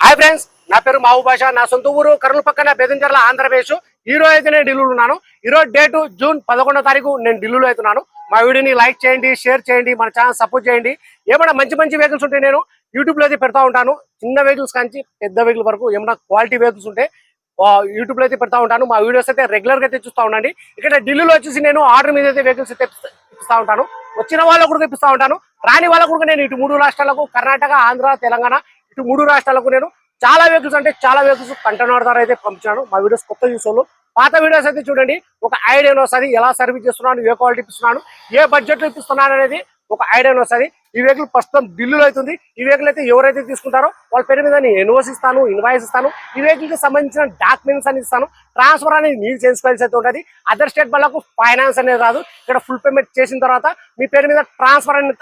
Hi friends నా పేరు మహబూబ్ బాషా. నా సొంత ఊరు కర్నూలు పక్కన బెదంచెర్ల ఆంధ్రప్రదేశ్. ఈ రోజు అయితే నేను ఢిల్లీలో ఉన్నాను. ఈరోజు రోజు డేట్ జూన్ పదకొండో తారీఖు నేను ఢిల్లీలో అవుతున్నాను మా వీడియోని లైక్ చేయండి షేర్ చేయండి మన ఛానల్ సపోర్ట్ చేయండి. ఏమైనా మంచి మంచి వెహికల్స్ ఉంటే నేను యూట్యూబ్లో అయితే పెడతా ఉంటాను. చిన్న వెహికల్స్ కాంచి పెద్ద వెహికల్ వరకు ఏమైనా క్వాలిటీ వెహికల్స్ ఉంటే యూట్యూబ్లో అయితే పెడతా ఉంటాను. మా వీడియోస్ అయితే రెగ్యులర్గా అయితే చూస్తూ ఉండండి. ఇక్కడ ఢిల్లీలో వచ్చేసి నేను ఆర్డర్ మీద అయితే వెహికల్స్ అయితే ఇప్పిస్తూ ఉంటాను. వచ్చిన వాళ్ళకు కూడా ఇప్పిస్తూ ఉంటాను. రాని వాళ్ళకు కూడా నేను ఇటు మూడు రాష్ట్రాలకు కర్ణాటక ఆంధ్ర తెలంగాణ ఇటు మూడు రాష్ట్రాలకు నేను చాలా వెహికల్స్ అంటే చాలా వెహికల్స్ కంటైనర్ ద్వారా అయితే పంపించాను. మా వీడియోస్ కొత్త చూసేవాళ్ళు పాత వీడియోస్ అయితే చూడండి ఒక ఐడియా వస్తుంది ఎలా సర్వీస్ చేస్తున్నాను ఏ క్వాలిటీ ఇస్తున్నాను ఏ బడ్జెట్లో అనేది ఒక ఐడియా వస్తుంది ఈ వెహికల్ ప్రస్తుతం బిల్లులు అవుతుంది. ఈ వెహికల్ అయితే ఎవరైతే తీసుకుంటారో వాళ్ళ పేరు మీద నేను ఎన్ఓస్ ఇస్తాను ఇన్వాయిస్ ఇస్తాను. ఈ వెహికల్కి సంబంధించిన డాక్యుమెంట్స్ అని ఇస్తాను. ట్రాన్స్ఫర్ అనేది మీరు చేసుకోవాల్సి అయితే ఉంటుంది. అదర్ స్టేట్ వాళ్ళకు ఫైనాన్స్ అనేది రాదు. ఇక్కడ ఫుల్ పేమెంట్ చేసిన తర్వాత మీ పేరు మీద ట్రాన్స్ఫర్ అయిన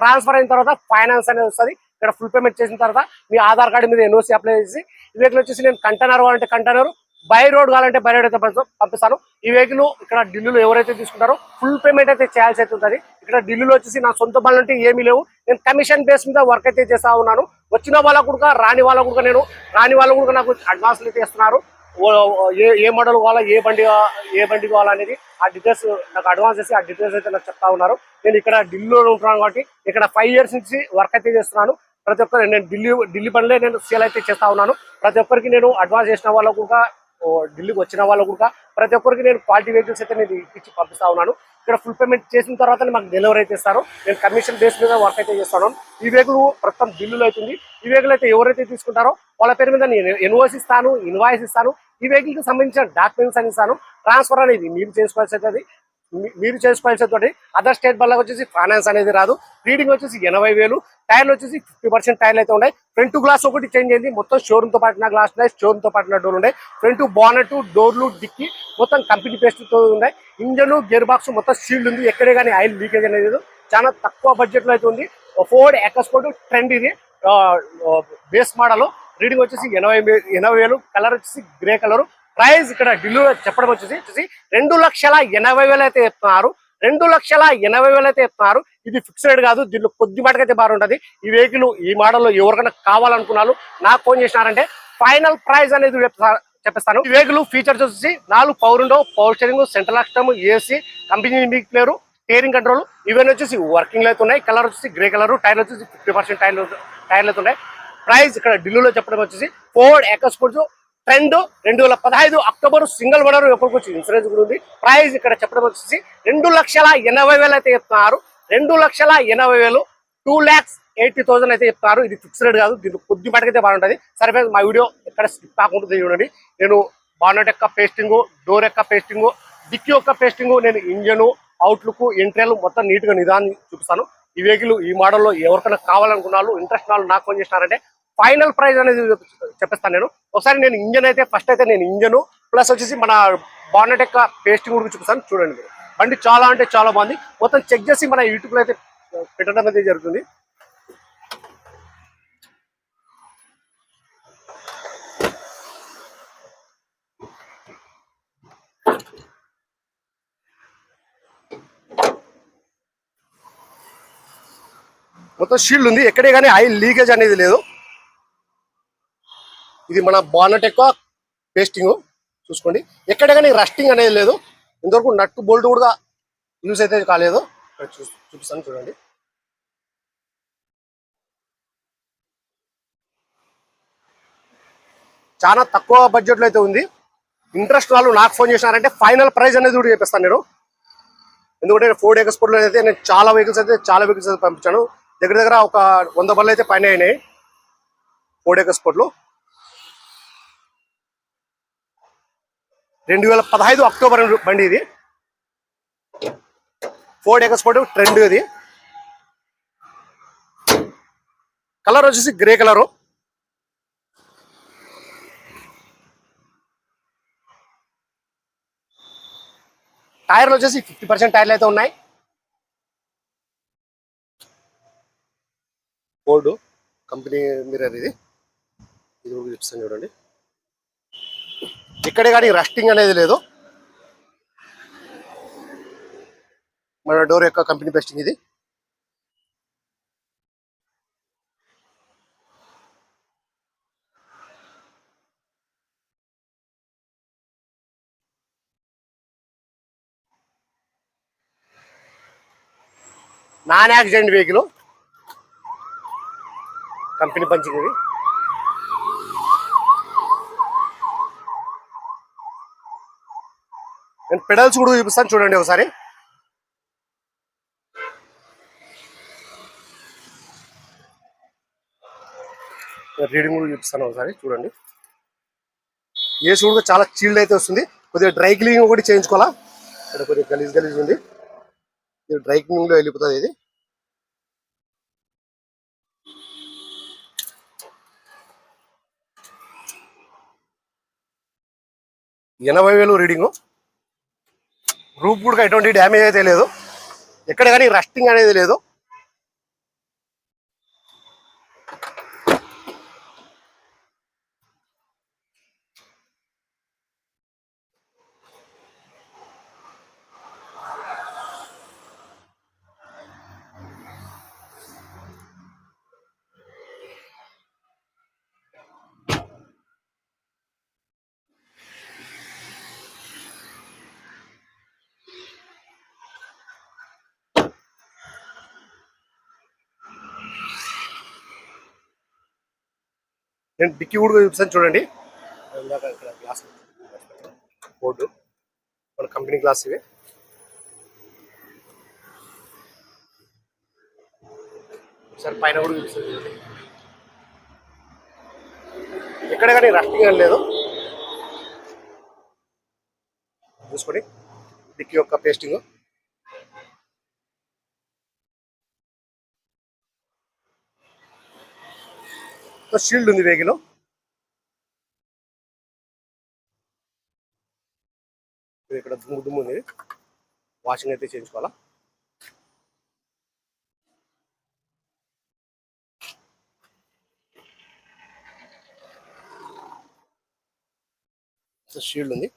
ట్రాన్స్ఫర్ అయిన తర్వాత ఫైనాన్స్ అనేది వస్తుంది. ఇక్కడ ఫుల్ పేమెంట్ చేసిన తర్వాత మీ ఆధార్ కార్డు మీద ఎన్ఓసి అప్లై చేసి ఈ వెహికల్ వచ్చేసి నేను కంటైనర్ కావాలంటే కంటైనర్ బై రోడ్ కావాలంటే బై రోడ్ అయితే పంపిస్తాను. ఈ వెహికల్ ఇక్కడ ఢిల్లీలో ఎవరైతే తీసుకుంటారో ఫుల్ పేమెంట్ అయితే చేయాల్సి అయితే ఉంటుంది. ఇక్కడ ఢిల్లీలో వచ్చేసి నా సొంత పనులు అంటే ఏమీ లేవు. నేను కమిషన్ బేస్ మీద వర్క్ అయితే చేస్తా ఉన్నాను. వచ్చిన వాళ్ళకు కూడా రాని వాళ్ళకు కూడా నేను రాని వాళ్ళ కూడా నాకు అడ్వాన్స్లు అయితే ఇస్తున్నారు. ఏ ఏ మోడల్ కావాలా ఏ బండి ఏ బండి కావాలనేది ఆ డీటెయిల్స్ నాకు అడ్వాన్స్ చేసి ఆ డీటెయిల్స్ అయితే నాకు చెప్తా ఉన్నారు. నేను ఇక్కడ ఢిల్లీలో ఉంటున్నాను కాబట్టి ఇక్కడ ఫైవ్ ఇయర్స్ నుంచి వర్క్ అయితే చేస్తున్నాను. ప్రతి ఒక్కరు నేను ఢిల్లీ ఢిల్లీ పనిలో నేను సేల్ అయితే చేస్తా ఉన్నాను. ప్రతి ఒక్కరికి నేను అడ్వాన్స్ చేసిన వాళ్ళకు కూడా ఢిల్లీకి వచ్చిన వాళ్ళకు కూడా ప్రతి ఒక్కరికి నేను క్వాలిటీ వెహికల్స్ అయితే నేను ఇప్పించి పంపిస్తా ఉన్నాను. ఇక్కడ ఫుల్ పేమెంట్ చేసిన తర్వాత మాకు డెలివరీ అయితే ఇస్తారు. నేను కమిషన్ బేస్ మీద వర్క్ అయితే చేస్తాను ఈ వెహికల్ ప్రస్తుతం బిల్లులు అవుతుంది. ఈ వెహికల్ అయితే ఎవరైతే తీసుకుంటారో వాళ్ళ పేరు మీద నేను ఎన్ఓసి ఇస్తాను ఇన్వాయిస్ ఇస్తాను. ఈ వెహికల్ సంబంధించిన డాక్యుమెంట్స్ అని ఇస్తాను. ట్రాన్స్ఫర్ అనేది మీరు చేసుకోవాల్సి అవుతుంది. మీరు చేసుకోవాల్సినటువంటి తోటి అదర్ స్టేట్ వల్ల వచ్చేసి ఫైనాన్స్ అనేది రాదు. రీడింగ్ వచ్చేసి ఎనభై వేలు. టైర్లు వచ్చేసి ఫిఫ్టీ పర్సెంట్ టైర్లు అయితే ఉన్నాయి. ఫ్రంట్ గ్లాస్ ఒకటి చేంజ్ అయింది. మొత్తం షోరూమ్తో పాటిన గ్లాస్ ఉన్నాయి. షోరూమ్తో పాటిన డోర్ ఉన్నాయి. ఫ్రంట్ బానెట్ డోర్లు డిక్కి మొత్తం కంపెనీ పేస్ట్తో ఉన్నాయి. ఇంజన్ గేర్ బాక్స్ మొత్తం షీల్డ్ ఉంది. ఎక్కడే కానీ ఆయిల్ లీకేజ్ అనేది లేదు. చాలా తక్కువ బడ్జెట్లో అయితే ఉంది. ఫోర్డ్ ఎక్కస్పోర్ట్ ట్రెండ్ ఇది. బేస్ మోడల్ రీడింగ్ వచ్చేసి ఎనభై ఎనభై వేలు. కలర్ వచ్చేసి గ్రే కలర్ ప్రైస్ ఇక్కడ ఢిల్లీలో చెప్పడం వచ్చేసి చూసి రెండు లక్షల ఎనభై వేలు అయితే చెప్తున్నారు. రెండు లక్షల ఎనభై వేలు అయితే చెప్తున్నారు. ఇది ఫిక్స్డ్ కాదు దీనిలో కొద్ది మటుకైతే బాగుంటది ఈ వెహికల్ ఈ మోడల్లో ఎవరికైనా కావాలనుకున్నారు నాకు ఫోన్ చేసినారంటే ఫైనల్ ప్రైస్ అనేది చెప్పిస్తాను. ఈ వెహికల్ ఫీచర్స్ వచ్చేసి నాలుగు power window power steering central lock system AC company మీకు పేరు స్టీరింగ్ కంట్రోల్ ఇవన్నీ వచ్చేసి వర్కింగ్ అయితే ఉన్నాయి. కలర్ వచ్చేసి గ్రే కలర్ టైర్ వచ్చేసి ఫిఫ్టీ పర్సెంట్ టైర్లు టైర్లు అయితే ఉన్నాయి. ప్రైస్ ఇక్కడ ఢిల్లీలో చెప్పడం వచ్చేసి ఫోర్డ్ ఎకస్పోర్ట్స్ ట్రెండ్ రెండు వేల పదహైదు అక్టోబర్ సింగిల్ ఓనర్ ఎప్పటికి వచ్చి ఇన్సూరెన్స్ కూడా ఉంది. ప్రైస్ ఇక్కడ చెప్పడం వచ్చేసి రెండు లక్షల ఎనభై వేలు అయితే చెప్తున్నారు. రెండు లక్షల ఎనభై వేలు టూ ల్యాక్స్ ఎయిటీ థౌసండ్ అయితే చెప్తున్నారు. ఇది ఫిక్స్డ్ కాదు దీనికి కొద్ది మటుకైతే బాగుంటుంది. సరే మా వీడియో ఎక్కడ స్కిప్ కాకుండా చూడండి. నేను బానట్ యొక్క పేస్టింగ్ డోర్ యొక్క పేస్టింగ్ డిక్కి యొక్క పేస్టింగ్ నేను ఇంజన్ అవుట్లుక్ ఎంట్రీలు మొత్తం నీట్గా నిదాన్ని చూపిస్తాను. ఈ వెహికల్ ఈ మోడల్లో ఎవరికైనా కావాలనుకున్నారు ఇంట్రెస్ట్ వాళ్ళు నాకు ఫోన్ చేసినారంటే ఫైనల్ ప్రైస్ అనేది చెప్పేస్తాను నేను. ఒకసారి నేను ఇంజన్ అయితే ఫస్ట్ అయితే నేను ఇంజన్ ప్లస్ వచ్చేసి మన బానట్ యొక్క పేస్టింగ్ కూడా చూపిస్తాను చూడండి మీరు. బండి చాలా అంటే చాలా బాగుంది. మొత్తం చెక్ చేసి మన యూట్యూబ్లో అయితే పెట్టడం అయితే జరుగుతుంది. మొత్తం షీల్డ్ ఉంది. ఎక్కడే కానీ ఆయిల్ లీకేజ్ అనేది లేదు. ఇది మన బానట్ ఎక్కువ పేస్టింగ్ చూసుకోండి. ఎక్కడ కానీ రస్టింగ్ అనేది లేదు. ఇంతవరకు నట్టు బోల్ట్ కూడా యూస్ అయితే కాలేదు. ఇక్కడ చూపిస్తాను చూడండి. చాలా తక్కువ బడ్జెట్లో అయితే ఉంది. ఇంట్రెస్ట్ వాళ్ళు నాకు ఫోన్ చేసినారంటే ఫైనల్ ప్రైస్ అనేది కూడా చెప్పిస్తాను నేను. ఎందుకంటే ఫోర్డ్ ఎక్స్పోర్ట్లో అయితే నేను చాలా వెహికల్స్ అయితే చాలా వెహికల్స్ అయితే పంపించాను. దగ్గర దగ్గర ఒక వంద బళ్ళు అయితే పైన అయినాయి. ఫోర్డ్ ఎక్స్పోర్ట్లో. రెండు వేల పదహైదు అక్టోబర్ బండి ఇది. ఫోర్డ్ ఎక్స్పోర్ట్ ట్రెండ్ ఇది. కలర్ వచ్చేసి గ్రే కలరు టైర్లు వచ్చేసి ఫిఫ్టీ పర్సెంట్ టైర్లు అయితే ఉన్నాయి. ఫోర్డు కంపెనీ మిర్రర్ ఇది. ఇది కూడా చూపిస్తాను చూడండి. ఇక్కడే కానీ రస్టింగ్ అనేది లేదు. మన డోర్ యొక్క కంపెనీ బెస్టింగ్ ఇది. Non accident vehicle. Company punching ఇది. పెడల్స్ కూడా చూపిస్తాను చూడండి ఒకసారి. రీడింగ్ కూడా చూపిస్తాను ఒకసారి చూడండి. ఏసీ కూడా చాలా చీల్డ్ అయితే వస్తుంది. కొద్దిగా డ్రై క్లీనింగ్ కూడా చేయించుకోవాలా? ఇక్కడ కొద్దిగా గలీజ్ గలీజ్ ఉంది. ఇది డ్రై క్లీనింగ్లో వెళ్ళిపోతుంది ఇది. ఎనభై వేలు రీడింగు. రూప్ కూడా ఎటువంటి డ్యామేజ్ అయితే లేదు. ఎక్కడ కానీ రస్టింగ్ అనేది లేదు. నేను డిక్కీ కూడా చూపిస్తాను చూడండి. ఇందాక ఇక్కడ గ్లాస్ బోర్డు మన కంపెనీ గ్లాస్ ఇవి. ఒకసారి పైన కూడా చూపిస్తాను చూడండి. ఎక్కడ కానీ రఫ్టింగ్ అని లేదు. చూసుకోండి. డిక్కీ యొక్క పేస్టింగ్ షీల్డ్ ఉంది వెహికల్ ఇక్కడ దుమ్ము దుమ్ము ఉంది. వాషింగ్ అయితే చేయించుకోవాలా? షీల్డ్ ఉంది.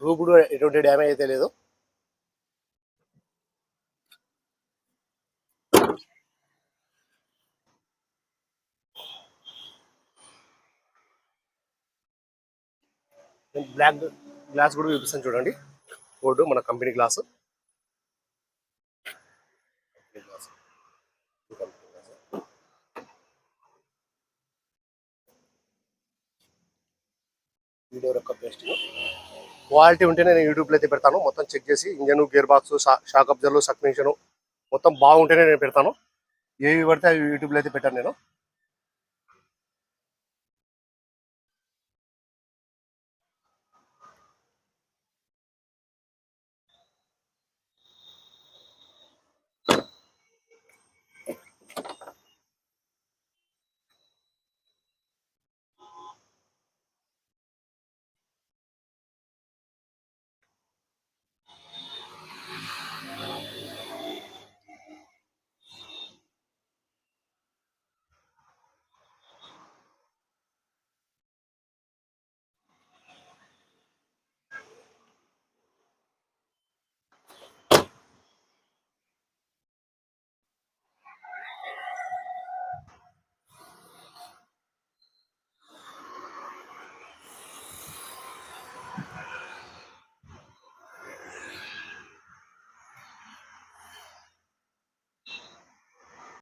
రూపు కూడా ఎటువంటి డ్యామేజ్ అయితే లేదు. బ్లాక్ గ్లాస్ కూడా చూపిస్తాను చూడండి. బోర్డు మన కంపెనీ గ్లాస్. వీడియో యొక్క బెస్ట్ క్వాలిటీ ఉంటే నేను యూట్యూబ్లో అయితే పెడతాను. మొత్తం చెక్ చేసి ఇంజన్ గేర్ బాక్స్ షాక్ అబ్జర్లు సస్పెన్షను మొత్తం బాగుంటేనే నేను పెడతాను. ఏవి పడితే అవి యూట్యూబ్లో అయితే పెట్టాను నేను.